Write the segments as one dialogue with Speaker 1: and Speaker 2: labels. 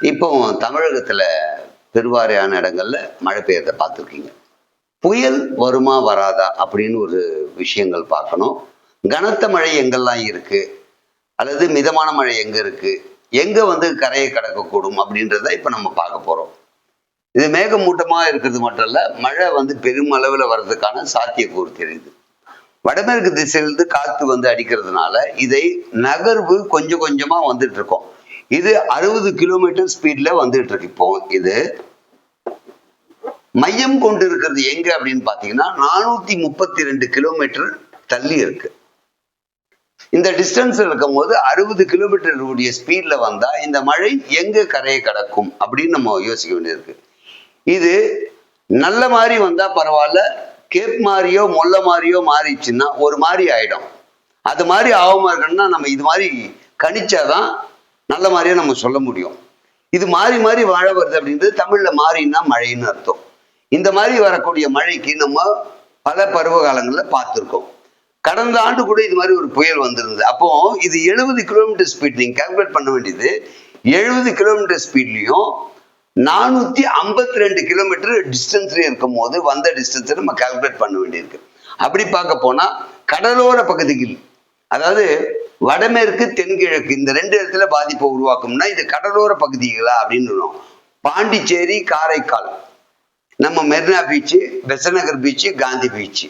Speaker 1: இப்போ தமிழகத்துல பெருவாரியான இடங்கள்ல மழை பெய்யறத பார்த்துருக்கீங்க. புயல் வருமா வராதா அப்படின்னு ஒரு விஷயங்கள் பார்க்கணும். கனத்த மழை எங்கெல்லாம் இருக்கு? அல்லது மிதமான மழை எங்க இருக்கு? எங்க வந்து கரையை கடக்கக்கூடும் அப்படின்றத இப்ப நம்ம பார்க்க போறோம். இது மேகமூட்டமா இருக்கிறது மட்டும் இல்ல மழை வந்து பெருமளவில் வர்றதுக்கான சாத்தியக்கூறு தெரியுது. வடமேற்கு திசையிலிருந்து காத்து வந்து அடிக்கிறதுனால இதை நகர்வு கொஞ்சம் கொஞ்சமா வந்துட்டு இருக்கோம். இது அறுபது கிலோமீட்டர் ஸ்பீட்ல வந்துட்டு இருக்கு இப்போ இது மையம் கொண்டு இருக்கிறது எங்க அப்படின்னு பாத்தீங்கன்னா நானூத்தி முப்பத்தி ரெண்டு கிலோமீட்டர் தள்ளி இருக்கு. இந்த டிஸ்டன்ஸ் இருக்கும் போது அறுபது கிலோமீட்டர் உடைய ஸ்பீட்ல வந்தா இந்த மழை எங்க கரையை கடக்கும் அப்படின்னு நம்ம யோசிக்க வேண்டியிருக்கு. இது நல்ல மாதிரி வந்தா பரவாயில்ல கேப் மாதிரியோ மொல்ல மாதிரியோ மாறிச்சுன்னா ஒரு மாதிரி ஆயிடும். அது மாதிரி ஆகாம இருக்கணும்னா நம்ம இது மாதிரி கணிச்சாதான் நல்ல மாதிரியா நம்ம சொல்ல முடியும். இது மாறி மாறி வாழ வருது அப்படின்றது தமிழில் மாறின்னா மழைன்னு அர்த்தம். இந்த மாதிரி வரக்கூடிய மழைக்கு நம்ம பல பருவ காலங்களில் பார்த்துருக்கோம். கடந்த ஆண்டு கூட இது மாதிரி ஒரு புயல் வந்திருந்தது. அப்போ இது எழுபது கிலோமீட்டர் ஸ்பீட் நீங்கள் கால்குலேட் பண்ண வேண்டியது. எழுபது கிலோமீட்டர் ஸ்பீட்லையும் நானூற்றி ஐம்பத்தி ரெண்டு கிலோமீட்டர் டிஸ்டன்ஸ்லேயும் இருக்கும் போது வந்த டிஸ்டன்ஸை நம்ம கால்குலேட் பண்ண வேண்டியிருக்கு. அப்படி பார்க்க போனால் கடலோர பகுதியில் அதாவது வடமேற்கு தென்கிழக்கு இந்த ரெண்டு இடத்துல பாதிப்பை உருவாக்கும்னா இது கடலோர பகுதிகளா அப்படின்னு பாண்டிச்சேரி காரைக்கால். நம்ம Marina beach Besant Nagar beach Gandhi beach.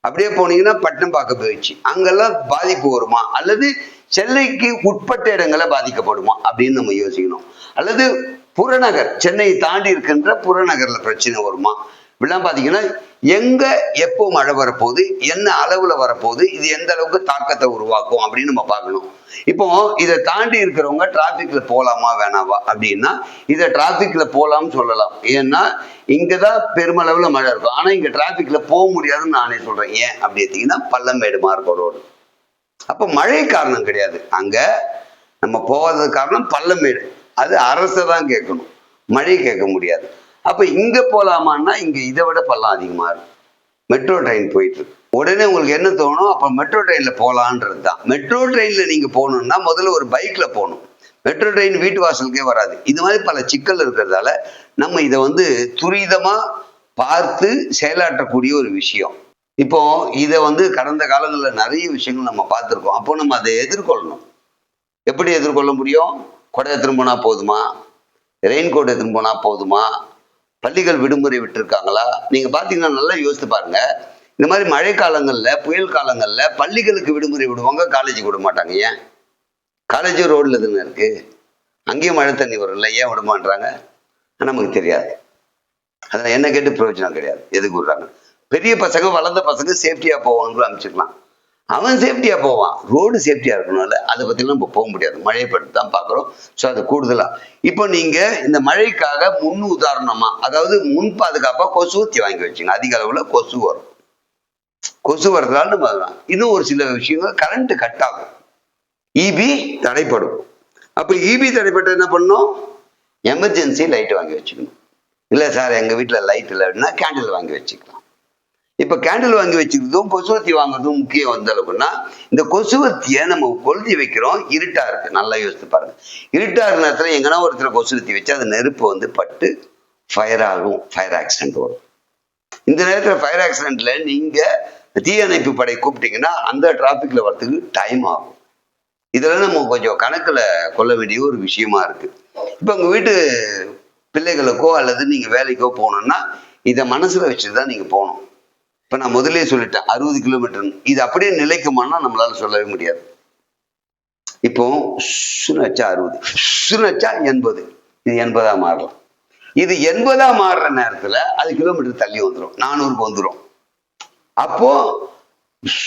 Speaker 1: அப்படியே போனீங்கன்னா பட்டணம்பாக்கம் பீச்சு. அங்கெல்லாம் பாதிப்பு வருமா? அல்லது சென்னைக்கு உட்பட்ட இடங்களை பாதிக்கப்படுமா? அப்படின்னு நம்ம யோசிக்கணும். அல்லது புறநகர் சென்னையை தாண்டி இருக்கின்ற புறநகர்ல பிரச்சனை வருமா? இப்படிலாம் பார்த்தீங்கன்னா எங்க எப்போ மழை வரப்போகுது என்ன அளவுல வரப்போகுது இது எந்த அளவுக்கு தாக்கத்தை உருவாக்கும் அப்படின்னு நம்ம பார்க்கணும். இப்போ இதை தாண்டி இருக்கிறவங்க டிராஃபிக்ல போகலாமா வேணாவா அப்படின்னா இதை டிராஃபிக்ல போகலாம்னு சொல்லலாம். ஏன்னா இங்கதான் பெருமளவுல மழை இருக்கும். ஆனா இங்க டிராஃபிக்ல போக முடியாதுன்னு நானே சொல்றேன். ஏன்? அப்படி எடுத்தீங்கன்னா பள்ளமேடுமா மார்க்க ரோடு அப்போ மழை காரணம் கிடையாது. அங்க நம்ம போகாதது காரணம் பள்ளமேடு. அது அரசை தான் கேட்கணும். மழை கேட்க முடியாது. அப்போ இங்கே போகலாமான்னா இங்கே இதை விட பள்ளம் அதிகமாக இருக்கும் மெட்ரோ ட்ரெயின் போயிட்டு இருக்கு. உடனே உங்களுக்கு என்ன தோணும்? அப்போ மெட்ரோ ட்ரெயினில் போலான்றது தான். மெட்ரோ ட்ரெயினில் நீங்கள் போகணுன்னா முதல்ல ஒரு பைக்கில் போகணும். மெட்ரோ ட்ரெயின் வீட்டு வாசலுக்கே வராது. இது மாதிரி பல சிக்கல் இருக்கிறதால நம்ம இதை வந்து துரிதமாக பார்த்து செயலாற்றக்கூடிய ஒரு விஷயம். இப்போ இதை வந்து கடந்த காலங்களில் நிறைய விஷயங்கள் நம்ம பார்த்துருக்கோம். அப்போ நம்ம அதை எதிர்கொள்ளணும். எப்படி எதிர்கொள்ள முடியும்? கொடை எடுத்துன்னு போனால் போதுமா? ரெயின் கோட் எடுத்துன்னு போதுமா? பள்ளிகள் விடுமுறை விட்டுருக்காங்களா? நீங்கள் பார்த்தீங்கன்னா நல்லா யோசித்து பாருங்க. இந்த மாதிரி மழை காலங்களில் புயல் காலங்களில் பள்ளிகளுக்கு விடுமுறை விடுவாங்க காலேஜுக்கு விட மாட்டாங்க. ஏன்? காலேஜ் ரோடில் தானே இருக்குது அங்கேயும் மழை தண்ணி வரும்ல ஏன் விட மாட்டாங்க நமக்கு தெரியாது. அதில் என்ன கேட்டு பிரயோஜனம் கிடையாது. எதுக்கு விடுறாங்க? பெரிய பசங்க வளர்ந்த பசங்க சேஃப்டியாக போவாங்கன்னு அமைச்சிக்கலாம் அவன் சேஃப்டியாக போவான். ரோடு சேஃப்டியாக இருக்கணும்ல அதை பற்றிலாம் நம்ம போக முடியாது. மழையை பற்றி தான் பார்க்குறோம். ஸோ அது கூடுதலாக இப்போ நீங்கள் இந்த மழைக்காக முன் உதாரணமாக அதாவது முன் பாதுகாப்பா கொசுவத்தி வாங்கி வச்சுங்க. அதிக அளவில் கொசு வரும். கொசு வரதுனால நம்ம அதெல்லாம். இன்னும் ஒரு சில விஷயங்கள் கரண்ட் கட் ஆகும். இபி தடைப்படும். அப்போ இபி தடைப்பட்ட என்ன பண்ணணும் எமர்ஜென்சி லைட் வாங்கி வச்சுக்கணும். இல்லை சார் எங்கள் வீட்டில் லைட் இல்லை அப்படின்னா கேண்டில் வாங்கி வச்சுக்கலாம். இப்ப கேண்டில் வாங்கி வச்சுக்கிறதும் கொசுவத்தி வாங்குறதும் முக்கியம் வந்த அளவுக்குன்னா இந்த கொசுவத்தியை நம்ம கொளுத்தி வைக்கிறோம். இருட்டா இருக்கு. நல்லா யோசித்து பாருங்க. இருட்டா இருக்க நேரத்தில் எங்கன்னா ஒருத்தர் கொசுவத்தி வச்சு அந்த நெருப்பு வந்து பட்டு ஃபயர் ஆகும். ஃபயர் ஆக்சிடென்ட் வரும். இந்த நேரத்தில் ஃபயர் ஆக்சிடென்ட்ல நீங்க தீயணைப்பு படை கூப்பிட்டீங்கன்னா அந்த டிராபிக்ல வரதுக்கு டைம் ஆகும். இதெல்லாம் நம்ம கொஞ்சம் கணக்கில் கொள்ள வேண்டிய ஒரு விஷயமா இருக்கு. இப்போ உங்க வீட்டு பிள்ளைகளுக்கோ அல்லது நீங்க வேலைக்கோ போகணும்னா இதை மனசுல வச்சுதான் நீங்க போகணும். இப்ப நான் முதல்லயே சொல்லிட்டேன் அறுபது கிலோமீட்டர் இது அப்படியே நிலைக்குமானா நம்மளால சொல்லவே முடியாது. இப்போ சுனச்சா அறுபது சுனச்சா எண்பது. இது எண்பதா மாறலாம். இது எண்பதா மாறுற நேரத்துல அது கிலோமீட்டர் தள்ளி வந்துடும் நானூறுக்கு வந்துடும் அப்போ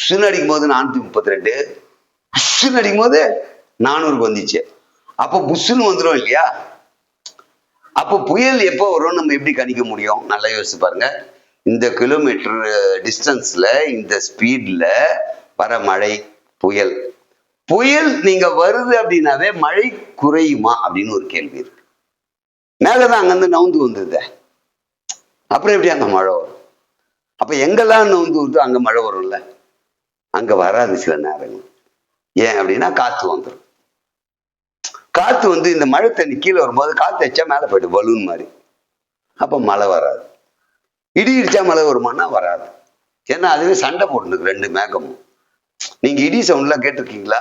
Speaker 1: சுன்னு அடிக்கும் போது நானூத்தி முப்பத்தி ரெண்டு புஷ்ஷுன்னு அடிக்கும் போது நானூறுக்கு வந்துச்சு. அப்போ புஷ்ஷுன்னு வந்துடும் இல்லையா? அப்போ புயல் எப்போ வரும் நம்ம எப்படி கணிக்க முடியும்? நல்லா யோசிச்சு பாருங்க. இந்த கிலோமீட்டர் டிஸ்டன்ஸ்ல இந்த ஸ்பீட்ல வர மழை புயல். புயல் நீங்க வருது அப்படின்னாவே மழை குறையுமா அப்படின்னு ஒரு கேள்வி இருக்கு. மேலதான் அங்கேருந்து நவுந்து வந்தது. அப்புறம் எப்படி அங்க மழை வரும்? அப்போ எங்கெல்லாம் நவுந்து வருதோ அங்க மழை வரும்ல. அங்க வராது சில நேரங்கள். ஏன் அப்படின்னா காற்று வந்துடும் காற்று வந்து இந்த மழை தண்ணி கீழே வரும்போது காற்று வச்சா மேலே போயிட்டு பலூன் மாதிரி. அப்போ மழை வராது. இடி இடிச்சா மழை வருமானா வராது. ஏன்னா அதுவே சண்டை போட்டுருக்கு ரெண்டு மேகமும். நீங்க இடி சவுண்ட்லாம் கேட்டிருக்கீங்களா?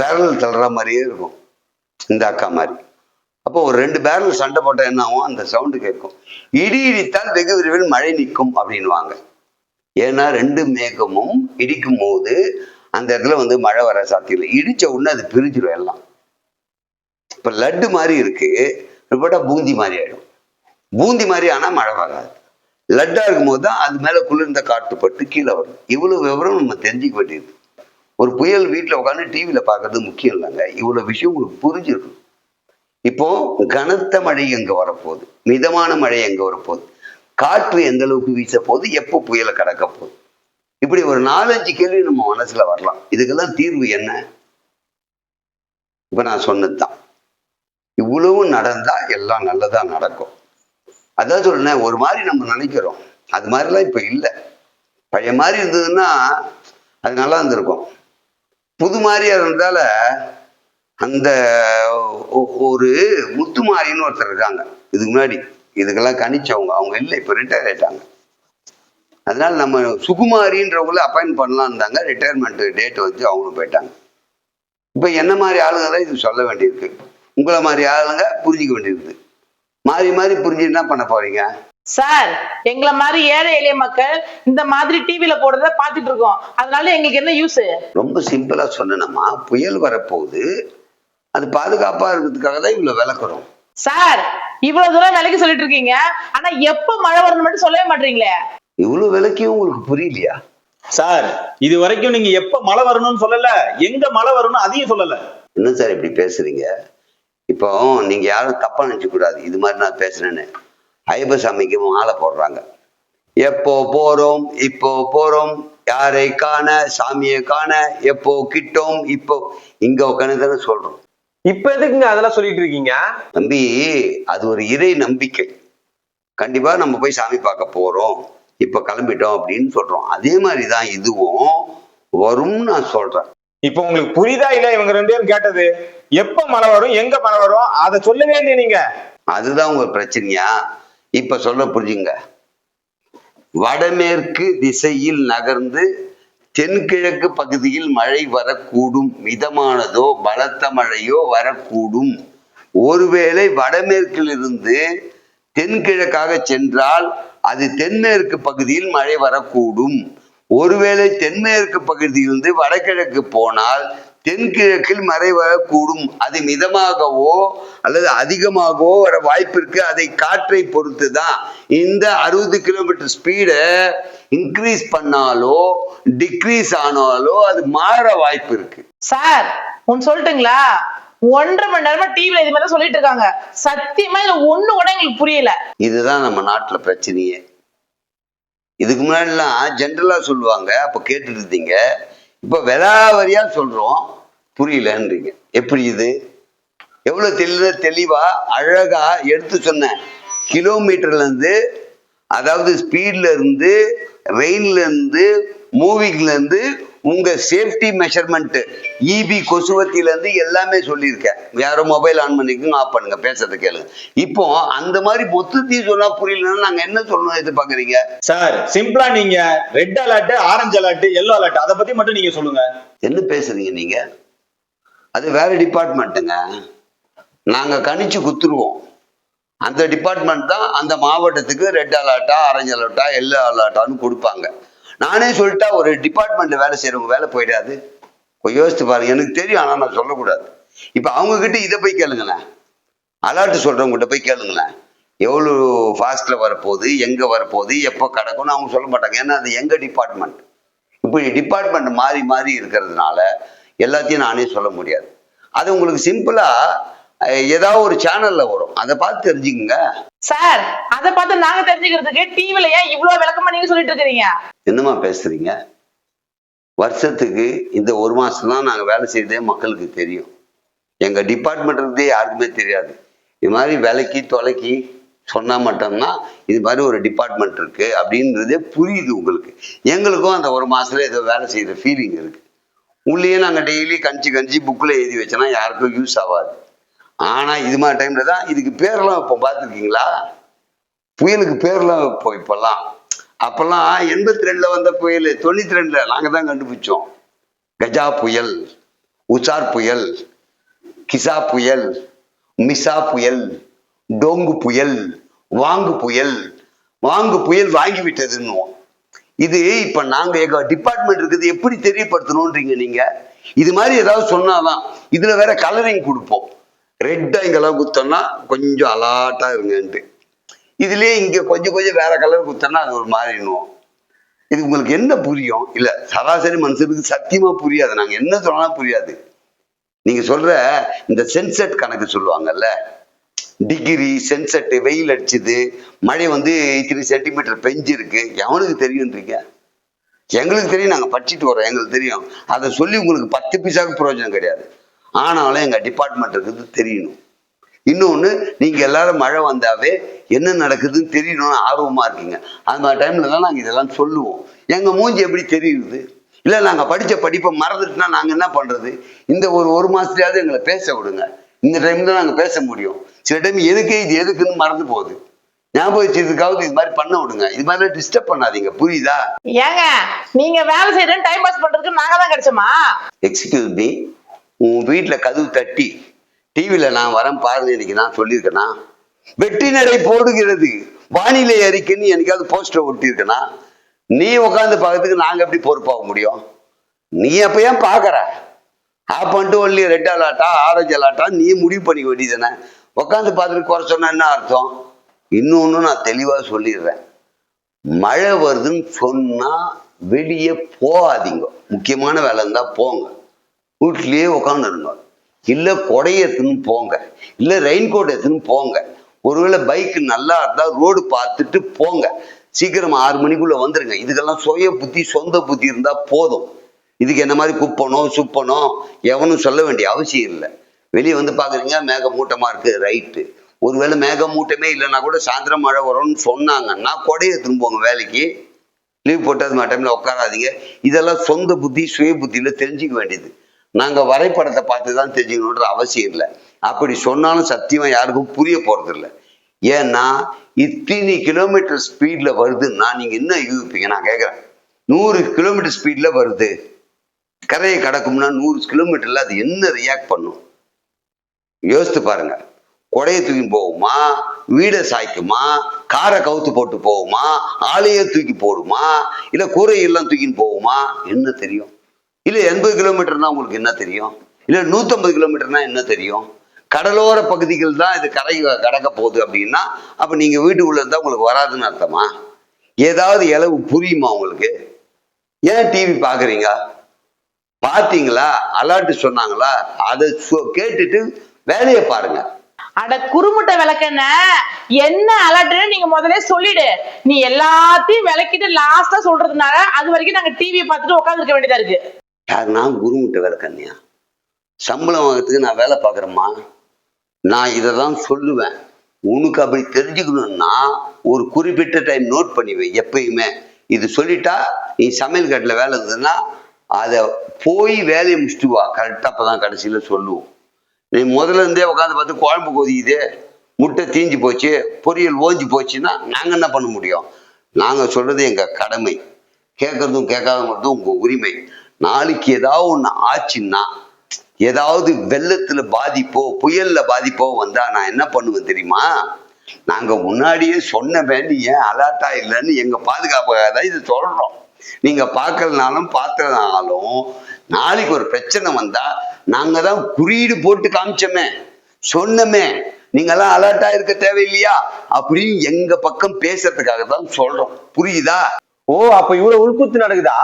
Speaker 1: பேரல் தள்ளுற மாதிரியே இருக்கும். இந்த அக்கா மாதிரி. அப்போ ஒரு ரெண்டு பேரல் சண்டை போட்டா என்ன ஆகும்? அந்த சவுண்டு கேட்கும். இடி இடித்தால் வெகு விரைவில் மழை நிற்கும் அப்படின்வாங்க ஏன்னா ரெண்டு மேகமும் இடிக்கும் போது அந்த இடத்துல வந்து மழை வர சாத்தியம் இல்லை. இடிச்ச உடனே அது பிரிஞ்சிடும் எல்லாம். இப்ப லட்டு மாதிரி இருக்கு. பூந்தி மாதிரி ஆயிடும். பூந்தி மாதிரி ஆனா மழை வராது. லட்டா இருக்கும்போது தான் அது மேலே குளிர்ந்த காற்று பட்டு கீழே வரும். இவ்வளோ விவரம் நம்ம தெரிஞ்சுக்க வேண்டியது. ஒரு புயல் வீட்டில் உட்காந்து டிவியில் பார்க்கறது முக்கியம் இல்லைங்க. இவ்வளோ விஷயம் உங்களுக்கு புரிஞ்சிருக்கும். இப்போ கனத்த மழை எங்கே வரப்போகுது? மிதமான மழை எங்கே வரப்போகுது? காற்று எந்த அளவுக்கு வீச போகுது எப்போ புயலை கடக்க போகுது? இப்படி ஒரு நாலஞ்சு கேள்வி நம்ம மனசுல வரலாம். இதுக்கெல்லாம் தீர்வு என்ன? இப்போ நான் சொன்னதுதான். இவ்வளவு நடந்தால் எல்லாம் நல்லதாக நடக்கும். அதான் சொல்றேன் ஒரு மாதிரி நம்ம நினைக்கிறோம். அது மாதிரிலாம் இப்போ இல்லை. பழைய மாதிரி இருந்ததுன்னா அது நல்லா இருந்திருக்கும். புது மாதிரியா இருந்தால அந்த ஒ- ஒரு முத்துமாரின்னு ஒருத்தர் இருக்காங்க. இதுக்கு முன்னாடி. இதுக்கெல்லாம் கணிச்சவங்க. அவங்க இல்லை இப்போ ரிட்டையர் ஆயிட்டாங்க. அதனால நம்ம சுகுமாரின்றவங்கள அப்பாயின்ட் பண்ணலாம் இருந்தாங்க ரிட்டையர்மெண்ட் டேட் வந்து அவங்களும் போயிட்டாங்க. இப்போ என்ன மாதிரி ஆளுங்க தான் இது சொல்ல வேண்டியிருக்கு. உங்களை மாதிரி ஆளுங்க புரிஞ்சிக்க வேண்டியிருக்கு. மாறி மாறி புரிஞ்சு என்ன பண்ண போறீங்க?
Speaker 2: சார் எங்களை மாதிரி ஏழை எளிய மக்கள் இந்த மாதிரி டிவில போடுறத பாத்துட்டு இருக்கோம். அதனால எங்களுக்கு என்ன யூஸ்
Speaker 1: ரொம்ப சிம்பிளா சொன்னேனம்மா. புயல் வரப்போகுது. அது பாதுகாப்பா இருக்கிறதுக்காக தான் இவ்வளவு விளக்குறோம்
Speaker 2: சார் இவ்வளவு தூரம் விலைக்கு சொல்லிட்டு இருக்கீங்க. ஆனா எப்ப மழை வரும்னு மட்டும் சொல்லவே மாட்டீங்களே?
Speaker 1: இவ்வளவு விளக்கியும் உங்களுக்கு புரியலையா?
Speaker 3: சார் இது வரைக்கும் நீங்க எப்ப மழை வரணும்னு சொல்லல எங்க மழை வரணும் அதையும் சொல்லல.
Speaker 1: என்ன சார் இப்படி பேசுறீங்க? இப்போ நீங்க யாரும் தப்பா நினைக்க கூடாது. இது மாதிரி நான் பேசுறேன்னு. ஐயப்பசாமிக்கு மாலை போடுறாங்க. எப்போ போறோம் இப்போ போறோம். யாரை காண சாமியை காண எப்போ கிட்டோம் இப்போ. இங்க உட்காந்து தானே சொல்றோம்.
Speaker 4: இப்ப எதுக்குங்க அதெல்லாம் சொல்லிட்டு இருக்கீங்க?
Speaker 1: தம்பி அது ஒரு இறை நம்பிக்கை. கண்டிப்பா நம்ம போய் சாமி பார்க்க போறோம். இப்ப கிளம்பிட்டோம் அப்படின்னு சொல்றோம். அதே மாதிரி தான் இதுவும் வரும்னு நான் சொல்றேன்.
Speaker 4: இப்ப உங்களுக்கு புரியுதா இல்ல இவங்க ரெண்டு பேரும் கேட்டது? எப்ப மழை வரும் எங்க மழை வரும் அதை சொல்லவே இல்லையே நீங்க.
Speaker 1: அதுதான் உங்க பிரச்சனையா? இப்ப சொல்ல புரிஞ்சுங்க. வடமேற்கு திசையில் நகர்ந்து தென்கிழக்கு பகுதியில் மழை வரக்கூடும். மிதமானதோ பலத்த மழையோ வரக்கூடும். ஒருவேளை வடமேற்கிலிருந்து தென்கிழக்காக சென்றால் அது தென்மேற்கு பகுதியில் மழை வரக்கூடும். ஒருவேளை தென்மேற்கு பகுதியிலிருந்து வடகிழக்கு போனால் தென்கிழக்கில் மழை வரக்கூடும். அது மிதமாகவோ அல்லது அதிகமாகவோ வர வாய்ப்பு இருக்கு. அதை காற்றை பொறுத்து தான் இந்த அறுபது கிலோமீட்டர் ஸ்பீடை இன்க்ரீஸ் பண்ணாலோ டிக்ரீஸ் ஆனாலோ அது மாற வாய்ப்பு இருக்கு.
Speaker 2: சார் ஒன்னு சொல்லட்டுங்களா? ஒன்றரை மணி நேரமா டிவில இது மாதிரி சொல்லிட்டு இருக்காங்க. சத்தியமா இதுல ஒண்ணு கூட எங்களுக்கு புரியல.
Speaker 1: இதுதான் நம்ம நாட்டுல பிரச்சனையே. இதுக்கு முன்னாடிலாம் ஜென்ரலா சொல்லுவாங்க. அப்ப கேட்டுட்டு இருந்தீங்க. இப்ப விலாவரியா சொல்றோம். புரியலன்றீங்க. எப்படி இது? எவ்வளவு தெளிவா தெளிவா அழகா எடுத்து சொன்னேன். கிலோமீட்டர்ல இருந்து அதாவது ஸ்பீட்ல இருந்து ரெயின்ல இருந்து மூவிங்ல இருந்து உங்க சேஃப்டி மெஷர்மெண்ட் இபி கொசுவத்தில இருந்து எல்லாமே சொல்லியிருக்கேன். யாரும் மொபைல் ஆன் பண்ணிக்கோங்க ஆஃப் பண்ணுங்க பேசுறத கேளுங்க. இப்போ அந்த மாதிரி மொத்தத்தையும் சொன்னா புரியலன்னா நாங்க என்ன சொல்லணும் எதிர்பார்க்கறீங்க?
Speaker 3: சார் சிம்பிளா நீங்க red alert orange alert yellow alert அதை பத்தி மட்டும் நீங்க சொல்லுங்க.
Speaker 1: என்ன பேசுறீங்க நீங்க? அது வேற டிபார்ட்மெண்ட்டுங்க நாங்கள் கணிச்சு குத்துருவோம். அந்த டிபார்ட்மெண்ட் தான் அந்த மாவட்டத்துக்கு ரெட் அலர்ட்டா ஆரஞ்சு அலர்ட்டா எல்லோ அலர்ட்டான்னு கொடுப்பாங்க. நானே சொல்லிட்டா ஒரு டிபார்ட்மெண்ட் வேலை செய்கிறவங்க வேலை போயிடாது. யோசித்து பாருங்க. எனக்கு தெரியும் ஆனால் நான் சொல்லக்கூடாது. இப்போ அவங்கக்கிட்ட இதை போய் கேளுங்களேன். அலர்ட் சொல்கிறவங்ககிட்ட போய் கேளுங்களேன். எவ்வளோ ஃபாஸ்ட்டில் வரப்போகுது எங்கே வரப்போகுது எப்போ கிடக்கும்னு அவங்க சொல்ல மாட்டாங்க. ஏன்னா அது எங்கள் டிபார்ட்மெண்ட் இப்படி டிபார்ட்மெண்ட் மாறி மாறி இருக்கிறதுனால எல்லாத்தையும் நானே சொல்ல முடியாது. அது உங்களுக்கு சிம்பிளா ஏதாவது ஒரு சேனல்ல வரும். அதை பார்த்து தெரிஞ்சுக்கங்க.
Speaker 2: சார் அதை பார்த்து நாங்க தெரிஞ்சுக்கிறதுக்கு டிவில ஏன் இவ்வளவு விளக்கமா நீங்க சொல்லிட்டு இருக்கிறீங்க?
Speaker 1: என்னம்மா பேசுறீங்க? வருஷத்துக்கு இந்த ஒரு மாசம் தான் நாங்க வேலை செய்யறதே மக்களுக்கு தெரியும். எங்க டிபார்ட்மெண்ட் இருந்தே யாருக்குமே தெரியாது. இது மாதிரி விலைக்கு தொலைக்கி சொன்னா மட்டும்தான் இது மாதிரி ஒரு டிபார்ட்மெண்ட் இருக்கு அப்படின்றதே புரியுது உங்களுக்கு. எங்களுக்கும் அந்த ஒரு மாசத்துல ஏதோ வேலை செய்யற ஃபீலிங் இருக்கு. உள்ளேயே நாங்கள் டெய்லி கஞ்சி கஞ்சி புக்கில் எழுதி வச்சோன்னா யாருக்கும் யூஸ் ஆகாது. ஆனால் இது மாதிரி டைமில் தான் இதுக்கு பேரெல்லாம் இப்போ பார்த்துருக்கீங்களா? புயலுக்கு பேரெல்லாம் இப்போ இப்போல்லாம். அப்போல்லாம் எண்பத்தி ரெண்டில் வந்த புயல் தொண்ணூற்றி ரெண்டில் நாங்கள் தான் கண்டுபிடிச்சோம். கஜா புயல் உசார் புயல் கிசா புயல் மிசா புயல் டோங்கு புயல் வாங்கு புயல் வாங்கு புயல் வாங்கி விட்டதுன்னுவோம் இது இப்ப நாங்க எங்க டிபார்ட்மெண்ட் இருக்குது எப்படி தெரியப்படுத்தணும்ன்றீங்க நீங்க? இது மாதிரி ஏதாவது சொன்னாதான் இதுல வேற கலரிங் கொடுப்போம். ரெட்டா இங்கெல்லாம் குத்தோம்னா கொஞ்சம் அலாட்டா இருங்கன்ட்டு. இதுலயே இங்க கொஞ்சம் கொஞ்சம் வேற கலர் குத்தோம்னா அது ஒரு மாறிடுவோம் இது உங்களுக்கு என்ன புரியும்? இல்ல சராசரி மனுஷனுக்கு சத்தியமா புரியாது. நாங்க என்ன சொன்னாலும் புரியாது. நீங்க சொல்ற இந்த சென்செட் கணக்கு சொல்லுவாங்கல்ல டிகிரி சென்செட்டு வெயில் அடிச்சுது மழை வந்து இத்தனை சென்டிமீட்டர் பெஞ்சிருக்கு. எவனுக்கு தெரியுன்றீங்க எங்களுக்கு தெரியும் நாங்கள் படிச்சுட்டு வரோம் எங்களுக்கு தெரியும். அதை சொல்லி உங்களுக்கு பத்து பைசாவுக்கு பிரயோஜனம் கிடையாது. ஆனாலும் எங்கள் டிபார்ட்மெண்ட் இருக்குது தெரியணும். இன்னொன்று நீங்கள் எல்லாரும் மழை வந்தாவே என்ன நடக்குதுன்னு தெரியணும்னு ஆர்வமாக இருக்கீங்க. அந்த மாதிரி டைம்ல தான் நாங்கள் இதெல்லாம் சொல்லுவோம். எங்கள் மூஞ்சி எப்படி தெரியுது? இல்லை நாங்கள் படித்த படிப்பை மறந்துட்டுனா நாங்கள் என்ன பண்ணுறது இந்த ஒரு ஒரு மாதத்துலையாவது எங்களை பேச விடுங்க. இந்த டைம் தான் நாங்க பேச முடியும். சில டைம் எதுக்கு இது எதுக்குன்னு மறந்து போகுது. ஞாபகம் வச்சதுக்காவது இது மாதிரி பண்ண விடுங்க. இது மாதிரி டிஸ்டர்ப் பண்ணாதீங்க. புரியுதா?
Speaker 2: ஏங்க நீங்க வேலை செய்யறேன்னு டைம் பாஸ் பண்றதுக்கு நாங்க தான் கிடைச்சோமா?
Speaker 1: எக்ஸ்கியூஸ் மீ உன் வீட்டில் கதவு தட்டி டிவியில் நான் வரேன் பாருங்க இன்னைக்கு நான் சொல்லியிருக்கேனா? வெற்றி நடை போடுகிறது. வானிலை அறிக்கைன்னு என்னைக்காவது போஸ்டர் ஒட்டியிருக்கேனா? நீ உட்காந்து பார்க்கறதுக்கு நாங்கள் எப்படி பொறுப்பாக முடியும்? நீ அப்ப ஏன் பார்க்கற? ஆஃப் பண்ணிட்டு ஒன்லி ரெட் அலாட்டா ஆரஞ்சு அலாட்டா நீ முடிவு பண்ணிக்க வேண்டியதானே உட்காந்து பார்த்துட்டு குறை சொன்னா என்ன அர்த்தம்? இன்னொன்று நான் தெளிவாக சொல்லிடுறேன். மழை வருதுன்னு சொன்னா வெளியே போகாதீங்க. முக்கியமான வேலை இருந்தால் போங்க. வீட்லயே உட்காந்துருங்க இல்லை கொடைய எடுத்துன்னு போங்க. இல்லை ரெயின் கோட் எடுத்துன்னு போங்க. ஒருவேளை பைக் நல்லா இருந்தால் ரோடு பார்த்துட்டு போங்க. சீக்கிரம் ஆறு மணிக்குள்ள வந்துருங்க. இதுக்கெல்லாம் சுய புத்தி சொந்த புத்தி இருந்தா போதும். இதுக்கு என்ன மாதிரி குப்பணும் சுப்பணும் எவனும் சொல்ல வேண்டிய அவசியம் இல்லை. வெளியே வந்து பார்க்குறீங்க மேக மூட்டமாக இருக்குது ரைட்டு ஒருவேளை மேக மூட்டமே இல்லைன்னா கூட சாயந்தரம் மழை வரும்னு சொன்னாங்கன்னா கொடையை திரும்புவாங்க வேலைக்கு. லீவ் போட்டு அது டைம்ல உட்காராதீங்க. இதெல்லாம் சொந்த புத்தி சுய புத்தியில் தெரிஞ்சுக்க வேண்டியது. நாங்கள் வரைபடத்தை பார்த்து தான் தெரிஞ்சுக்கணுன்ற அவசியம் இல்லை. அப்படி சொன்னாலும் சத்தியமாக யாருக்கும் புரிய போகிறது இல்லை ஏன்னா இத்தனை கிலோமீட்டர் ஸ்பீடில் வருதுன்னா நீங்கள் என்ன யூகிப்பீங்க? நான் கேட்குறேன் நூறு கிலோமீட்டர் ஸ்பீடில் வருது. கரையை கடக்கும்னா நூறு கிலோமீட்டர்ல அது என்ன ரியாக்ட் பண்ணும்? யோசித்து பாருங்க. கொடையை தூக்கி போகுமா? வீடை சாய்க்குமா? காரை கவுத்து போட்டு போகுமா? ஆளையே தூக்கி போடுமா? இல்ல கூரையெல்லாம் தூக்கின்னு போகுமா? என்ன தெரியும்? இல்ல எண்பது கிலோமீட்டர்னா உங்களுக்கு என்ன தெரியும்? இல்ல நூத்தம்பது கிலோமீட்டர்னா என்ன தெரியும்? கடலோர பகுதிகள் தான் இது கரை கடக்க போகுது அப்படின்னா அப்ப நீங்க வீட்டுக்குள்ள இருந்தா உங்களுக்கு வராதுன்னு அர்த்தமா? ஏதாவது இளவு புரியுமா உங்களுக்கு? ஏன் டிவி பாக்குறீங்க? பாத்தீங்களா? அலர்ட் சொன்னாங்களா? அதை கேட்டுட்டு வேலையை பாருங்க.
Speaker 2: அட குறுமுட்டை விளக்கென்ன என்ன அலர்ட்னு நீங்க முதல்ல சொல்லிடு. நீ எல்லாத்தையும் விளக்கிட்டு லாஸ்டா சொல்றதுனால அது வரைக்கும் நாங்க டிவியை பார்த்துட்டு உட்காந்துருக்க வேண்டியதா இருக்கு.
Speaker 1: யார் நான் குருமுட்டை வேலை கண்ணியா சம்பளம் வாங்கிறதுக்கு நான் வேலை பார்க்குறேம்மா. நான் இதை தான் சொல்லுவேன். உனக்கு அப்படி தெரிஞ்சுக்கணும்னா ஒரு குறிப்பிட்ட டைம் நோட் பண்ணிவை எப்பயுமே. இது சொல்லிட்டா நீ சமையல் கட்டில் வேலை இருந்ததுன்னா அதை போய் வேலையை முடிச்சுட்டு வா. கரெக்டாக அப்போ தான் கடைசியில் சொல்லுவோம். நீ முதல்ல இருந்தே உட்காந்து பார்த்து குழம்பு கொதிக்குது முட்டை தீஞ்சு போச்சு பொரியல் ஓஞ்சி போச்சுன்னா நாங்கள் என்ன பண்ண முடியும்? நாங்கள் சொல்கிறது எங்கள் கடமை. கேட்குறதும் கேட்காத மட்டும் உங்கள் உரிமை. நாளைக்கு ஏதாவது ஒன்று ஆச்சுன்னா ஏதாவது வெள்ளத்தில் பாதிப்போ புயலில் பாதிப்போ வந்தால் நான் என்ன பண்ணுவேன் தெரியுமா? நாங்கள் முன்னாடியே சொன்ன வேண்டிய அலர்ட்டாக இல்லைன்னு எங்கள் பாதுகாப்புக்காக தான் இது சொல்கிறோம் நீங்க பார்க்கலனாலும் பார்த்ததுனாலும் நாளைக்கு ஒரு பிரச்சனை வந்தா நாங்க தான் குறியீடு போட்டு காமிச்சோமே சொன்னமே நீங்கெல்லாம் அலர்ட்டா இருக்க தேவையில்லையா? அப்படின்னு எங்க பக்கம் பேசுறதுக்காக தான் சொல்றோம். புரியுதா?
Speaker 4: ஓ அப்ப இவ்வளவு உள்குத்து நடக்குதா?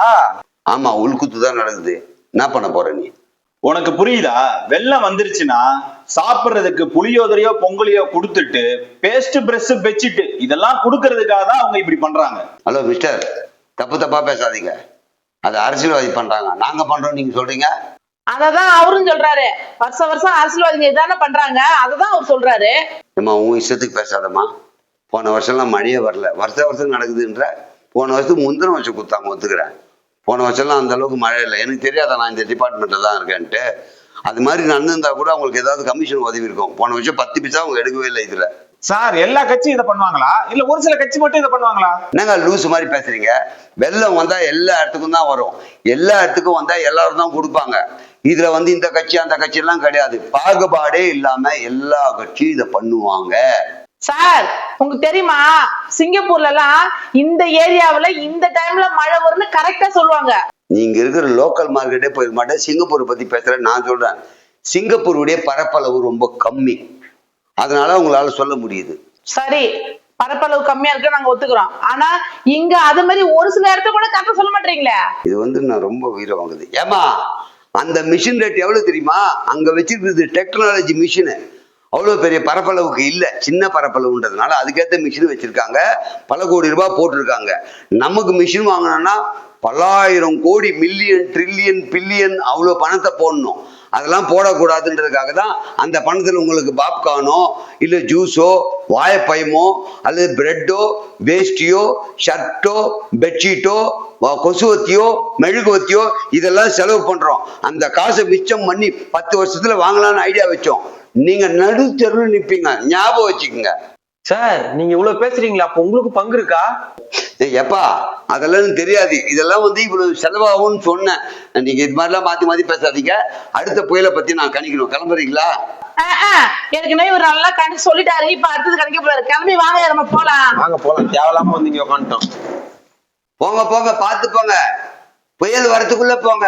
Speaker 1: ஆமா உள்குத்து தான் நடக்குது. என்ன பண்ண போற நீ?
Speaker 3: உனக்கு புரியுதா? வெள்ளம் வந்துருச்சுன்னா சாப்பிடுறதுக்கு புளியோதரையோ பொங்கலையோ கொடுத்துட்டு பேஸ்ட் பிரஷ் பெட்ஷீட் இதெல்லாம் கொடுக்கறதுக்காக தான் அவங்க இப்படி பண்றாங்க.
Speaker 1: ஹலோ மிஸ்டர் தப்பு தப்பா பேசாதீங்க. அது அரசியல்வாதி பண்றாங்க. நாங்க பண்றோம் நீங்க சொல்றீங்க?
Speaker 2: அததான் அவரும் சொல்றாரு. வருஷம் வருஷம் அரசியல்வாதிங்க இதானே பண்றாங்க. அததான் அவர் சொல்றாரு.
Speaker 1: ஏம்மா உன் இஷ்டத்துக்கு பேசாதம்மா. போன வருஷம்லாம் மழையே வரல. வருஷ வருஷம் நடக்குதுன்ற போன வருஷத்துக்கு முந்தின வருஷம் குத்தாம ஒத்துக்கிறேன். போன வருஷம்லாம் அந்த அளவுக்கு மழை இல்லை. எனக்கு தெரியாதா நான் இந்த டிபார்ட்மெண்ட்ல தான் இருக்கேன்ட்டு. அது மாதிரி நடந்திருந்தா கூட அவங்களுக்கு ஏதாவது கமிஷன் உதவி இருக்கும். போன வருஷம் பத்து பைசா அவங்க எடுக்கவே இல்லை இதுல.
Speaker 4: சார் எல்லா கட்சியும் இதை பண்ணுவாங்களா? இல்ல ஒரு சில கட்சி மட்டும் இதை பண்ணுவாங்களா?
Speaker 1: என்னங்க லூஸ் மாதிரி பேசுறீங்க? வெள்ளம் வந்தா எல்லா இடத்துக்கும் தான் வரும். எல்லா இடத்துக்கும் வந்தா எல்லாரும் தான் கொடுப்பாங்க. இதுல வந்து இந்த கட்சி அந்த கட்சி எல்லாம் கிடையாது. பாகுபாடே இல்லாம எல்லா கட்சியும் இதை பண்ணுவாங்க.
Speaker 2: சார் உங்களுக்கு தெரியுமா? சிங்கப்பூர்ல எல்லாம் இந்த ஏரியாவுல இந்த டைம்ல மழை வரும்னு கரெக்டா சொல்லுவாங்க.
Speaker 1: நீங்க இருக்கிற லோக்கல் மார்க்கெட்டே போயிருக்க மாட்டேன். சிங்கப்பூர் பத்தி பேசுறேன் நான் சொல்றேன். சிங்கப்பூருடைய பரப்பளவு ரொம்ப கம்மி. அதனால உங்களால சொல்ல முடியுது.
Speaker 2: சரி பரப்பளவு கம்மியா இருக்கு நாங்க ஒத்துக்கிறோம். ஆனா இங்க அது மாதிரி ஒரு சில இடத்த கூட கரெக்டா சொல்ல மாட்டீங்களே?
Speaker 1: இது வந்து நான் ரொம்ப உயிரை வாங்குது. ஏமா அந்த மிஷின் ரேட் எவ்வளவு தெரியுமா? அங்க வச்சிருக்கிறது டெக்னாலஜி மிஷினு அவ்வளவு பெரிய பரப்பளவுக்கு இல்ல. சின்ன பரப்பளவுன்றதுனால அதுக்கேற்ற மிஷின் வச்சிருக்காங்க. பல கோடி ரூபாய் போட்டிருக்காங்க. நமக்கு மிஷின் வாங்கணும்னா பல்லாயிரம் கோடி மில்லியன் ட்ரில்லியன் பில்லியன் அவ்வளோ பணத்தை போடணும். அதெல்லாம் போடக்கூடாதுன்றதுக்காக தான் அந்த பணத்தில் உங்களுக்கு பாப்கார்னோ இல்லை ஜூஸோ வாழைப்பயமோ அல்லது பிரெட்டோ வேஷ்டியோ ஷர்ட்டோ பெட்ஷீட்டோ கொசுவத்தியோ மெழுகுவத்தியோ இதெல்லாம் செலவு பண்ணுறோம் அந்த காசை மிச்சம் பண்ணி பத்து வருஷத்தில் வாங்கலாம்னு ஐடியா வச்சோம். நீங்கள் நடு தெருவில் நிற்பீங்க ஞாபகம் வச்சுக்கோங்க.
Speaker 5: சார் நீங்க இவ்வளவு பேசுறீங்களா? அப்ப உங்களுக்கு பங்கு இருக்கா?
Speaker 1: ஏய், எப்பா அதெல்லாம் எனக்கு தெரியாது. இதெல்லாம் வந்து இவ்வளவு செலவாகும்னு சொன்னேன். நீங்க இது மாதிரிலாம் மாத்தி மாத்தி பேசாதீங்க. அடுத்த புயலை பத்தி நான் கணிக்கணும். கிளம்புறீங்களா?
Speaker 2: ஏற்கனவே இவர் நல்லா கணக்கு சொல்லிட்டாரு. இப்ப அடுத்தது கணிக்க போறாரு. கிளம்பி வாங்க நம்ம போலாம்.
Speaker 5: வாங்க போலாம். தேவையில்லாம வந்து இங்க உட்காந்துட்டோம்
Speaker 1: போங்க போங்க பார்த்து போங்க. புயல் வரத்துக்குள்ள போங்க.